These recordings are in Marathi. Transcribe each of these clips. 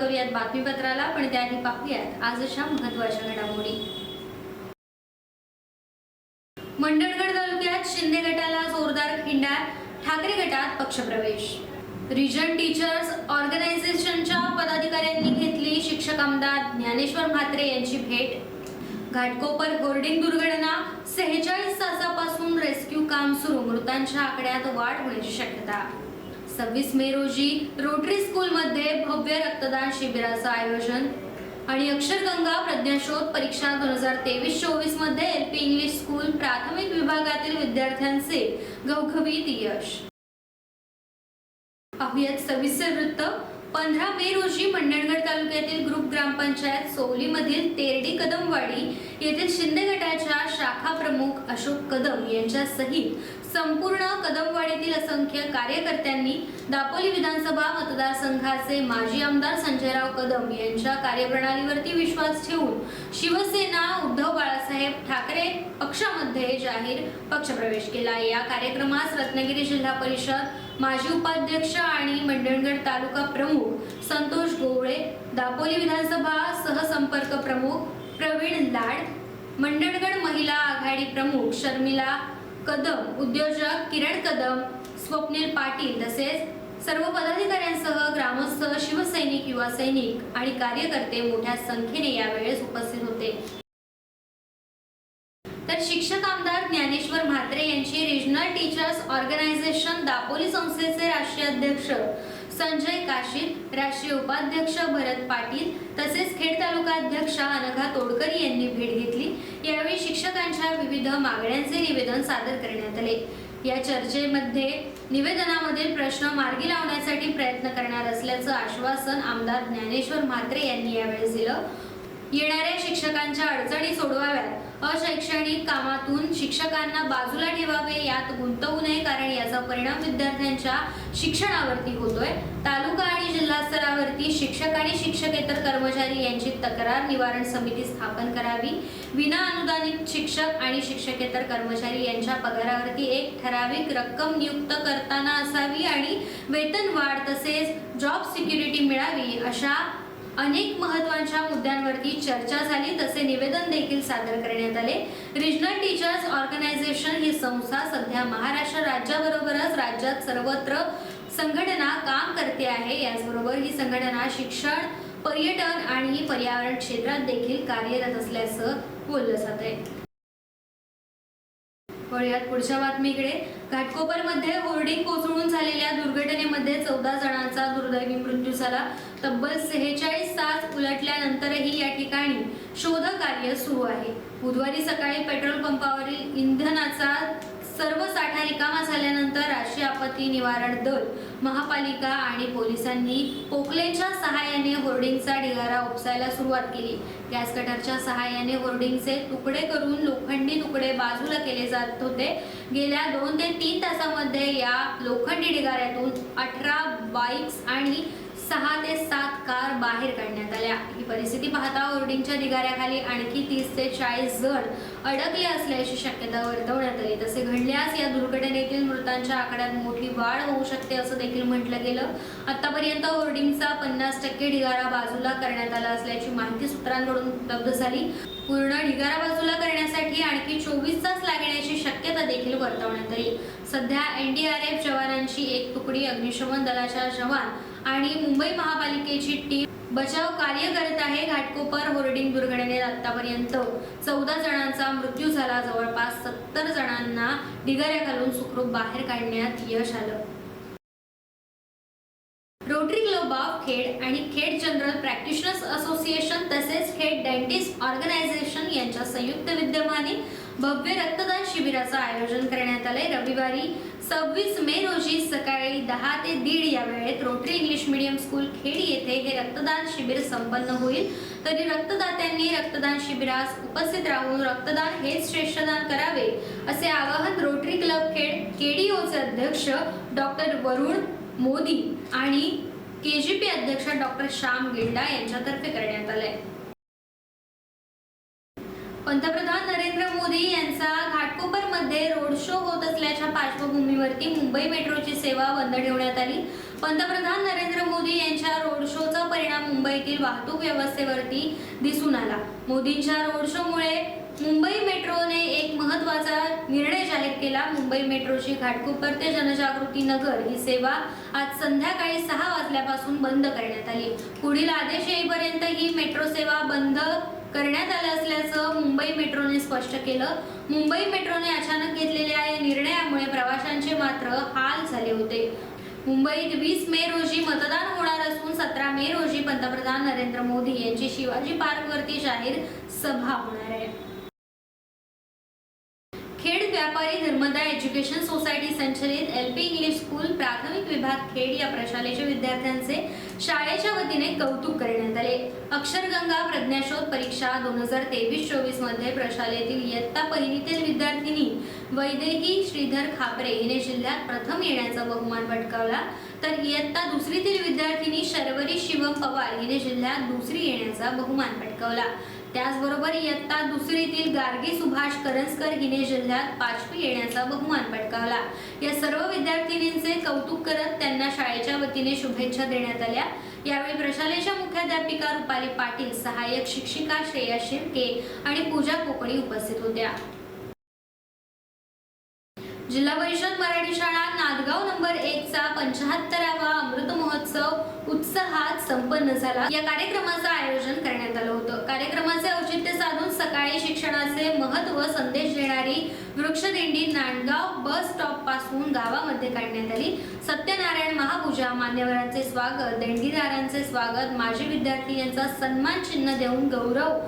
बातमीपत्राला पण त्याआधी पाहूयात आजच्या महत्त्वाच्या घडामोडी. मंडणगड तालुक्यात शिंदे गटाला जोरदार खिंडार ठाकरे गटात पक्षप्रवेश. रिजन टीचर्स ऑर्गनायझेशनच्या पदाधिकाऱ्यांनी घेतली शिक्षक आमदार ज्ञानेश्वर म्हात्रे यांची भेट. घाटकोपर होर्डिंग दुर्घटना सेहेचाळीस तासापासून रेस्क्यू काम सुरू मृतांच्या आकड्यात वाढ होण्याची शक्यता. सव्वीस मे रोजी रोटरी स्कूलमध्ये भव्य रक्तदान शिबिराचं आयोजन. आणि अक्षरगंगा प्रज्ञाशोध परीक्षा दोन हजार तेवीस चोवीसमध्ये एल पी इंग्लिश स्कूल प्राथमिक विभागातील विद्यार्थ्यांचे घवघवीत यश. पाहुयात सविस्तर वृत्त. पंधरा मे रोजी मंडणगड तालुक्यातील ग्रुप ग्रामपंचायत सोवलीमधील तेरडी कदमवाडी येथील शिंदे गटाच्या शाखा प्रमुख अशोक कदम यांच्या सहित संपूर्ण कदमवाडीतील असंख्य कार्यकर्त्यांनी दापोली विधानसभा मतदारसंघाचे माजी आमदार संजयराव कदम यांच्या कार्यप्रणालीवरती विश्वास ठेवून शिवसेना उद्धव बाळासाहेब ठाकरे पक्षामध्ये जाहीर पक्षप्रवेश केला. या कार्यक्रमास रत्नागिरी जिल्हा परिषद माजी उपाध्यक्ष आणि मंडणगड तालुका प्रमुख संतोष गोवळे दापोली विधानसभा सहसंपर्क प्रमुख प्रवीण लाड मंडणगड महिला आघाडी प्रमुख शर्मिला कदम उद्योजक किरण कदम स्वप्नील पाटील तसेच सर्व पदाधिकाऱ्यांसह ग्रामस्थ शिवसैनिक युवा सैनिक आणि कार्यकर्ते मोठ्या संख्येने यावेळेस उपस्थित होते. तर शिक्षक आमदार ज्ञानेश्वर म्हात्रे यांची रिजनल टीचर्स ऑर्गनायझेशन दापोली संस्थेचे राष्ट्रीय अध्यक्ष संजय काशीद राष्ट्रीय उपाध्यक्ष भरत पाटील तसेच खेड तालुका अध्यक्षा अनघा तोडकरी यांनी भेट घेतली. यावेळी शिक्षकांच्या विविध मागण्यांचे निवेदन सादर करण्यात आले. या चर्चेमध्ये निवेदनामधील प्रश्न मार्गी लावण्यासाठी प्रयत्न करणार असल्याचं आश्वासन आमदार ज्ञानेश्वर म्हात्रे यांनी यावेळी दिलं. येणाऱ्या शिक्षकांच्या अडचणी सोडवाव्यात. अशैक्षणिक कामातून शिक्षकांना बाजूला ठेवावे यात गुंतवू नये कारण याचा परिणाम विद्यार्थ्यांच्या शिक्षणावरती होतोय. तालुका आणि जिल्हा स्तरावरती शिक्षक आणि शिक्षकेतर कर्मचारी यांची तक्रार निवारण समिती स्थापन करावी. विना अनुदानित शिक्षक आणि शिक्षकेतर कर्मचारी यांच्या पगारावरती एक ठराविक रक्कम नियुक्त करताना असावी आणि वेतन वाढ तसेच जॉब सिक्युरिटी मिळावी अशा अनेक महत्त्वाच्या मुद्द्यांवरती चर्चा झाली तसे निवेदन देखील सादर करण्यात आले. रिजनल टीचर्स ऑर्गनायझेशन ही संस्था सध्या महाराष्ट्र राज्याबरोबरच राज्यात सर्वत्र संघटना काम करते आहे. याचबरोबर ही संघटना शिक्षण पर्यटन आणि पर्यावरण क्षेत्रात देखील कार्यरत असल्याचं बोललं जात आहे. वळूयात पुढच्या बातमीकडे. घाटकोपरमध्ये होर्डिंग कोसळून झालेल्या दुर्घटनेमध्ये चौदा जणांचा दुर्दैवी मृत्यू झाला. तब्बल सेहेचाळीस तास उलटल्यानंतरही या ठिकाणी शोध कार्य सुरू आहे. बुधवारी सकाळी पेट्रोल पंपावरील इंधनाचा सर्व साठा रिकामा झाल्यानंतर राष्ट्रीय आपत्ती निवारण दल महापालिका आणि पोलिसांनी पोकलेनच्या सहाय्याने होर्डिंगचा ढिगारा उपसायला सुरुवात केली. गॅस कटरच्या सहाय्याने होर्डिंगचे तुकडे करून लोखंडी तुकडे बाजूला केले जात होते. गेल्या दोन ते तीन तासामध्ये या लोखंडी ढिगाऱ्यातून अठरा बाईक्स आणि सहा ते सात कार बाहेर काढण्यात आल्या. ही परिस्थिती पाहता होर्डिंगच्या ढिगाऱ्याखाली आणखी तीस ते चाळीस जण अडकले असल्याची शक्यता वर्तवण्यात आली. तसे घडल्यास या दुर्घटनेतील मृतांच्या आकड्यात मोठी वाढ होऊ शकते असं देखील म्हटलं गेलं. आतापर्यंत होर्डिंगचा पन्नास टक्के ढिगारा बाजूला करण्यात आला असल्याची माहिती सूत्रांकडून उपलब्ध झाली. पूर्ण ढिगारा बाजूला करण्यासाठी आणखी चोवीस तास लागण्याची शक्यता देखील वर्तवण्यात आली. सध्या एनडीआरएफ जवानांची एक तुकडी अग्निशमन दलाच्या जवान आणि मुंबई महापालिकेची टीम बचाव कार्य करत आहे. घाटकोपर होर्डिंग दुर्घटनेत आतापर्यंत चौदा जणांचा मृत्यू झाला. जवळपास सत्तर जणांना ढिगाऱ्याखालून सुखरूप बाहेर काढण्यात यश आलं. रोटरी क्लब ऑफ खेड आणि खेड जनरल प्रॅक्टिशनर्स असोसिएशन तसेच खेड डेंटिस्ट ऑर्गनायझेशन यांच्या संयुक्त विद्यमाने भव्य रक्तदान शिबिराचं आयोजन करण्यात आलंय. रविवारी सव्वीस मे रोजी सकाळी दहा ते दीड या वेळेत Rotary English medium school Khed येथे हे रक्तदान शिबिर संपन्न होईल. तरी रक्तदात्यांनी रक्तदान शिबिरास उपस्थित राहून रक्तदान हेच श्रेष्ठदान करावे असे आवाहन रोटरी क्लब खेड केडीओचे अध्यक्ष डॉक्टर वरुण मोदी आणि केजीपी अध्यक्ष डॉक्टर श्याम गिल्डा यांच्यातर्फे करण्यात आलंय. पंतप्रधान नरेंद्र मोदी यांचा घाटकोपरमध्ये रोड शो होत असल्याच्या पार्श्वभूमीवरती मुंबई मेट्रोची सेवा बंद ठेवण्यात आली. पंतप्रधान नरेंद्र मोदी यांच्या रोड शोचा परिणाम मुंबईतील वाहतूक व्यवस्थेवरती दिसून आला. मोदींच्या रोड शोमुळे मुंबई मेट्रोने एक महत्त्वाचा निर्णय जाहीर केला. मुंबई मेट्रोची घाटकोपर ते जनजागृती नगर ही सेवा आज संध्याकाळी सहा वाजल्यापासून बंद करण्यात आली. पुढील आदेश येईपर्यंत मेट्रो सेवा बंद करण्यात आलं असल्याचं मुंबई मेट्रोने स्पष्ट केलं. मुंबई मेट्रोने अचानक घेतलेल्या या निर्णयामुळे प्रवाशांचे मात्र हाल झाले होते. मुंबईत वीस मे रोजी मतदान होणार असून सतरा मे रोजी पंतप्रधान नरेंद्र मोदी यांची शिवाजी पार्कवरती जाहीर सभा होणार आहे. खेड व्यापारी धर्मदाय एज्युकेशन सोसायटी संचलित एल पी इंग्लिश स्कूल प्राथमिक विभाग खेड या प्रशालेच्या विद्यार्थ्यांचे शाळेच्या वतीने कौतुक करण्यात आले. अक्षरगंगा प्रज्ञाशोध परीक्षा दोन हजार तेवीस चोवीसमध्ये प्रशालेतील इयत्ता पहिलीतील विद्यार्थिनी वैदेही श्रीधर खापरे हिने जिल्ह्यात प्रथम येण्याचा बहुमान पटकावला तर इयत्ता दुसरीतील विद्यार्थिनी शर्वरी शिवम पवार हिने जिल्ह्यात दुसरी येण्याचा बहुमान पटकावला त्याचबरोबर इयत्ता दुसरीतील गार्गी सुभाष करंजकर हिने जिल्ह्यात पाचवी येण्याचा बहुमान पटकावला. या सर्व विद्यार्थिनींचे कौतुक करत त्यांना शाळेच्या वतीने शुभेच्छा देण्यात आल्या. यावेळी प्रशालेच्या मुख्याध्यापिका रुपाली पाटील सहाय्यक शिक्षिका श्रेया शिर्के आणि पूजा कोकणी उपस्थित होत्या. जिल्हा परिषद मराठी शाळा नांदगाव नंबर एक चा पंचाहत्तरावा अमृत महोत्सव उत्साहात संपन्न झाला. या कार्यक्रमाचं आयोजन करण्यात आलं होतं. कार्यक्रमाचे औचित्य साधून सकाळी शिक्षणाचे महत्त्व संदेश देणारी वृक्षदिंडी नांदगाव बस स्टॉपपासून गावामध्ये काढण्यात आली. सत्यनारायण महापूजा मान्यवरांचे स्वागत देणगीदारांचे स्वागत माजी विद्यार्थी यांचा सन्मान चिन्ह देऊन गौरव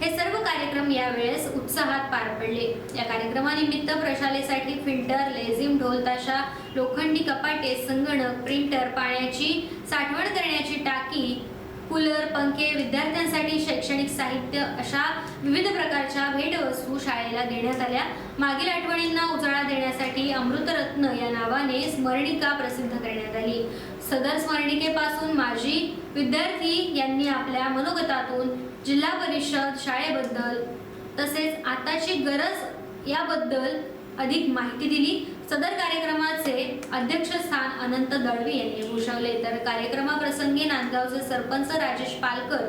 हे सर्व कार्यक्रम यावेळेस उत्साहात पार पडले. या कार्यक्रमानिमित्त प्रशालेसाठी फिल्टर लेझिम ढोलताशा लोखंडी कपाटे संगणक प्रिंटर पाण्याची साठवण करण्याची टाकी कूलर पंखे विद्यार्थ्यांसाठी शैक्षणिक साहित्य अशा विविध प्रकारच्या भेटवस्तू शाळेला देण्यात आल्या. मागील आठवणींना उजाळा देण्यासाठी अमृतरत्न या नावाने स्मरणिका प्रसिद्ध करण्यात आली. सदर स्मरणिकेपासून माजी विद्यार्थी यांनी आपल्या मनोगतातून जिल्हा परिषद शाळेबद्दल तसेच आताची गरज याबद्दल अधिक माहिती दिली. सदर कार्यक्रमाचे अध्यक्षस्थान अनंत दळवी यांनी भूषवले. तर कार्यक्रमाप्रसंगी नांदगावचे सरपंच राजेश पालकर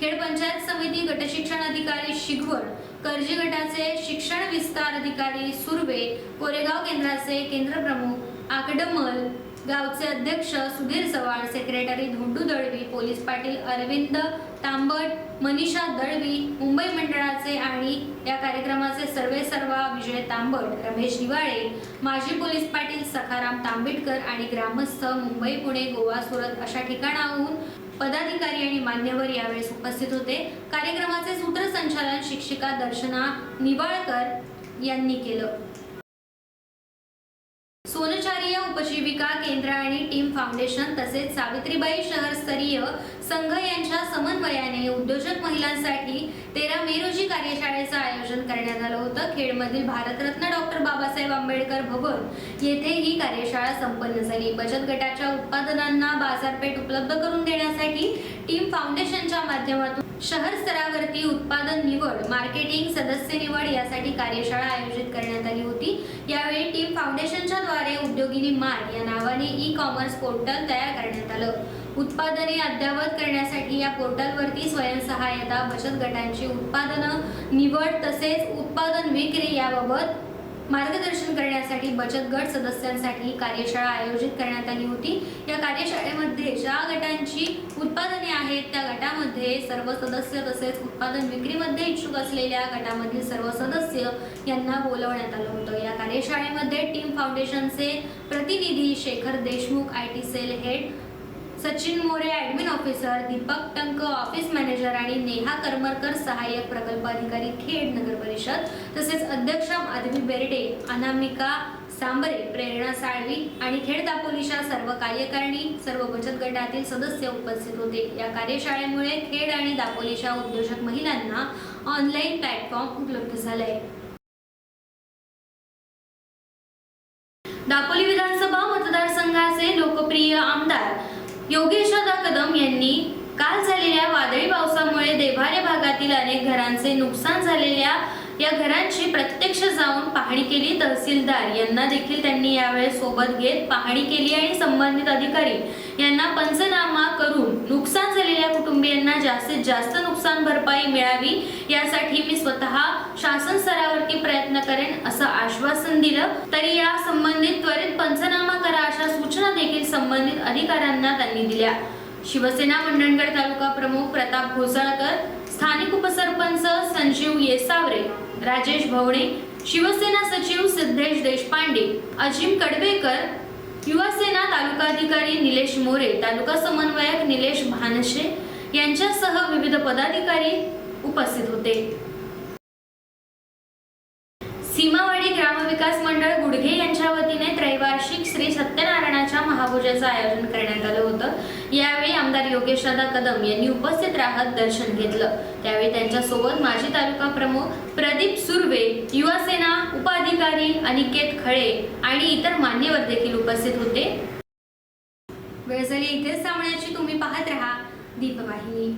खेड पंचायत समिती गटशिक्षण अधिकारी शिगवण कर्जी गटाचे शिक्षण विस्तार अधिकारी सुर्वे कोरेगाव केंद्राचे केंद्र प्रमुख आकडमल गावचे अध्यक्ष सुधीर चव्हाण सेक्रेटरी धोंडू दळवी पोलीस पाटील अरविंद तांबट मनीषा दळवी मुंबई मंडळाचे आणि या कार्यक्रमाचे सर्वे सर्वा विजय तांबट रमेश निवाळे माजी पोलीस पाटील सखाराम तांबिटकर आणि ग्रामस्थ मुंबई पुणे गोवा सुरत अशा ठिकाणाहून पदाधिकारी आणि मान्यवर यावेळेस उपस्थित होते. कार्यक्रमाचे सूत्रसंचालन शिक्षिका दर्शना निवाळकर यांनी केलं. सोनच्या उपजीविका केंद्र आणि टीम फाउंडेशन तसेच सावित्रीबाई शहरस्तरीय संघ यांच्या समन्वयाने उद्योजक महिलांसाठी तेरा मे रोजी कार्यशाळेचं आयोजन करण्यात आलं होतं. खेडमधील भारतरत्न डॉक्टर बाबासाहेब आंबेडकर भवन येथे ही कार्यशाळा संपन्न झाली. बचत गटाच्या उत्पादनांना बाजारपेठ उपलब्ध करून देण्यासाठी टीम फाउंडेशनच्या माध्यमातून शहर स्तरावरती उत्पादन निवड मार्केटिंग सदस्य निवड यासाठी कार्यशाळा आयोजित करण्यात आली होती. यावेळी टीम फाउंडेशनच्या द्वारे उद्योगिनी मान या नावाने ई कॉमर्स पोर्टल तयार करण्यात आलं. उत्पादने अद्ययावत करण्यासाठी या पोर्टलवरती स्वयंसहाय्यता बचत गटांची उत्पादनं निवड तसेच उत्पादन विक्री याबाबत मार्गदर्शन करण्यासाठी बचत गट सदस्यांसाठी कार्यशाळा आयोजित करण्यात आली होती. या कार्यशाळेमध्ये ज्या गटांची उत्पादने आहेत त्या गटामध्ये सर्व सदस्य तसेच उत्पादन विक्रीमध्ये इच्छुक असलेल्या गटामधील सर्व सदस्य यांना बोलवण्यात आलं होतं. या कार्यशाळेमध्ये टीम फाउंडेशनचे प्रतिनिधी Shekhar Deshmukh I T cell head Sachin More admin officer Deepak Tank office manager आणि नेहा करमरकर सहाय्यक प्रकल्प अधिकारी खेड नगर परिषद तसेच अध्यक्ष माधवी बेर्डे अनामिका सांबरे प्रेरणा साळवी आणि खेड दापोलीच्या सर्व कार्यकारिणी सर्व बचत गटातील सदस्य उपस्थित होते. या कार्यशाळेमुळे खेड आणि दापोलीच्या उद्योजक महिलांना ऑनलाईन प्लॅटफॉर्म उपलब्ध झालाय. दापोली विधानसभा मतदारसंघाचे लोकप्रिय आमदार योगेशदा कदम यांनी काल झालेल्या वादळी पावसामुळे देभारे भागातील अनेक घरांचे नुकसान झालेल्या या घरांची प्रत्यक्ष जाऊन पाहणी केली. तहसीलदार यांना देखील त्यांनी यावेळेस सोबत घेत पाहणी केली आणि संबंधित अधिकारी यांना पंचनामा करून नुकसान झालेल्या कुटुंबियांना जास्तीत जास्त नुकसान भरपाई मिळावी यासाठी मी स्वतः शासन स्तरावरती प्रयत्न करेन असं आश्वासन दिलं. तरी या संबंधित त्वरित पंचनामा करा अशा सूचना देखील संबंधित अधिकाऱ्यांना त्यांनी दिल्या. शिवसेना मंडणगड तालुका प्रमुख प्रताप घोसाळकर स्थानिक उपसरपंच संजीव येसावरे राजेश भवणे शिवसेना सचिव सिद्धेश देशपांडे अजिम कडवेकर युवासेना तालुकाधिकारी निलेश मोरे तालुका समन्वयक निलेश भानशे यांच्यासह विविध पदाधिकारी उपस्थित होते. महापूजेचं आयोजन करण्यात आलं होतं. यावेळी आमदार योगेश दादा कदम यांनी उपस्थित राहत दर्शन घेतलं. त्यावेळी त्यांच्यासोबत माजी तालुका प्रमुख प्रदीप सुर्वे युवासेना उपाधिकारी अनिकेत खळे आणि इतर मान्यवर देखील उपस्थित होते. वेळ झाली इथेच थांबण्याची तुम्ही पाहत राहा. दीपवाहिनी.